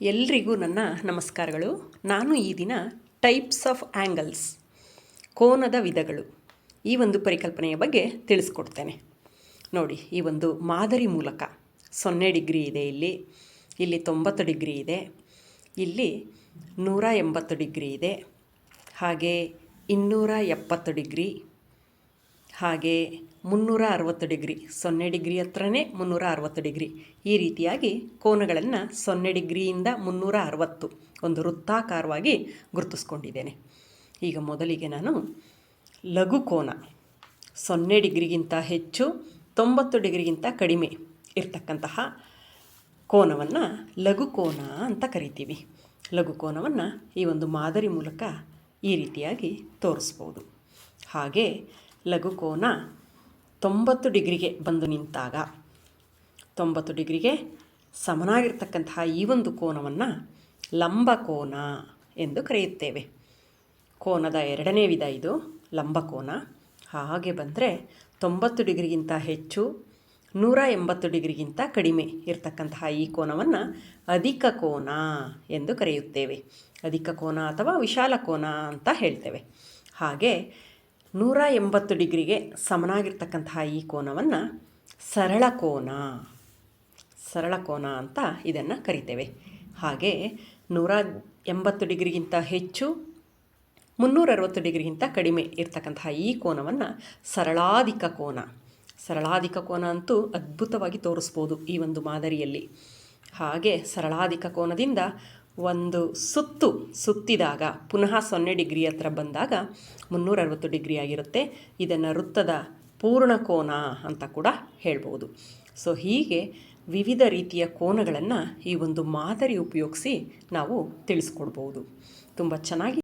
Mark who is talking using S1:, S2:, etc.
S1: ಎಲ್ರಿಗೂ ನನ್ನ ನಮಸ್ಕಾರಗಳು. ನಾನು ಈ ದಿನ ಟೈಪ್ಸ್ ಆಫ್ ಆ್ಯಂಗಲ್ಸ್ ಕೋನದ ವಿಧಗಳು ಈ ಒಂದು ಪರಿಕಲ್ಪನೆಯ ಬಗ್ಗೆ ತಿಳಿಸ್ಕೊಡ್ತೇನೆ. ನೋಡಿ, ಈ ಒಂದು ಮಾದರಿ ಮೂಲಕ ಸೊನ್ನೆ ಡಿಗ್ರಿ ಇದೆ ಇಲ್ಲಿ ಇಲ್ಲಿ ತೊಂಬತ್ತು ಡಿಗ್ರಿ ಇದೆ, ಇಲ್ಲಿ ನೂರ ಎಂಬತ್ತು ಡಿಗ್ರಿ ಇದೆ, ಹಾಗೆ ಇನ್ನೂರ ಎಪ್ಪತ್ತು ಡಿಗ್ರಿ ಹಾಗೆ ಮುನ್ನೂರ ಅರವತ್ತು ಡಿಗ್ರಿ, ಸೊನ್ನೆ ಡಿಗ್ರಿ ಹತ್ರನೇ ಮುನ್ನೂರ ಅರವತ್ತು ಡಿಗ್ರಿ. ಈ ರೀತಿಯಾಗಿ ಕೋನಗಳನ್ನು ಸೊನ್ನೆ ಡಿಗ್ರಿಯಿಂದ ಮುನ್ನೂರ ಅರವತ್ತು ಒಂದು ವೃತ್ತಾಕಾರವಾಗಿ ಗುರುತಿಸ್ಕೊಂಡಿದ್ದೇನೆ. ಈಗ ಮೊದಲಿಗೆ ನಾನು ಲಘು ಕೋನ ಸೊನ್ನೆ ಡಿಗ್ರಿಗಿಂತ ಹೆಚ್ಚು, ತೊಂಬತ್ತು ಡಿಗ್ರಿಗಿಂತ ಕಡಿಮೆ ಇರ್ತಕ್ಕಂತಹ ಕೋನವನ್ನು ಲಘು ಕೋನ ಅಂತ ಕರಿತೀವಿ. ಲಘು ಕೋನವನ್ನು ಈ ಒಂದು ಮಾದರಿ ಮೂಲಕ ಈ ರೀತಿಯಾಗಿ ತೋರಿಸ್ಬೋದು. ಹಾಗೆ ಲಘು ಕೋನ ತೊಂಬತ್ತು ಡಿಗ್ರಿಗೆ ಬಂದು ನಿಂತಾಗ, ತೊಂಬತ್ತು ಡಿಗ್ರಿಗೆ ಸಮನಾಗಿರ್ತಕ್ಕಂತಹ ಈ ಒಂದು ಕೋನವನ್ನು ಲಂಬಕೋನ ಎಂದು ಕರೆಯುತ್ತೇವೆ. ಕೋನದ ಎರಡನೇ ವಿಧ ಇದು ಲಂಬಕೋನ ಹಾಗೆ ಬಂದರೆ ತೊಂಬತ್ತು ಡಿಗ್ರಿಗಿಂತ ಹೆಚ್ಚು, ನೂರ ಎಂಬತ್ತು ಡಿಗ್ರಿಗಿಂತ ಕಡಿಮೆ ಇರತಕ್ಕಂತಹ ಈ ಕೋನವನ್ನು ಅಧಿಕ ಕೋನ ಎಂದು ಕರೆಯುತ್ತೇವೆ. ಅಧಿಕ ಕೋನ ಅಥವಾ ವಿಶಾಲ ಕೋನ ಅಂತ ಹೇಳ್ತೇವೆ. ಹಾಗೆ ನೂರ ಎಂಬತ್ತು ಡಿಗ್ರಿಗೆ ಸಮನಾಗಿರ್ತಕ್ಕಂತಹ ಈ ಕೋನವನ್ನು ಸರಳ ಕೋನ. ಸರಳ ಕೋನ ಅಂತ ಇದನ್ನು ಕರಿತೇವೆ. ಹಾಗೆ ನೂರ ಎಂಬತ್ತು ಡಿಗ್ರಿಗಿಂತ ಹೆಚ್ಚು, ಮುನ್ನೂರ ಅರವತ್ತು ಡಿಗ್ರಿಗಿಂತ ಕಡಿಮೆ ಇರ್ತಕ್ಕಂತಹ ಈ ಕೋನವನ್ನು ಸರಳಾಧಿಕ ಕೋನ. ಸರಳಾಧಿಕ ಕೋನ ಅಂತೂ ಅದ್ಭುತವಾಗಿ ತೋರಿಸ್ಬೋದು ಈ ಒಂದು ಮಾದರಿಯಲ್ಲಿ. ಹಾಗೆ ಸರಳಾಧಿಕ ಕೋನದಿಂದ ಒಂದು ಸುತ್ತು ಸುತ್ತಿದಾಗ, ಪುನಃ ಸೊನ್ನೆ ಡಿಗ್ರಿ ಹತ್ರ ಬಂದಾಗ ಮುನ್ನೂರ ಅರವತ್ತು ಡಿಗ್ರಿ ಆಗಿರುತ್ತೆ. ಇದನ್ನು ವೃತ್ತದ ಪೂರ್ಣ ಕೋನ ಅಂತ ಕೂಡ ಹೇಳ್ಬೋದು. ಸೊ ಹೀಗೆ ವಿವಿಧ ರೀತಿಯ ಕೋನಗಳನ್ನು ಈ ಒಂದು ಮಾದರಿ ಉಪಯೋಗಿಸಿ ನಾವು ತಿಳಿಸ್ಕೊಡ್ಬೋದು. ತುಂಬ ಚೆನ್ನಾಗಿ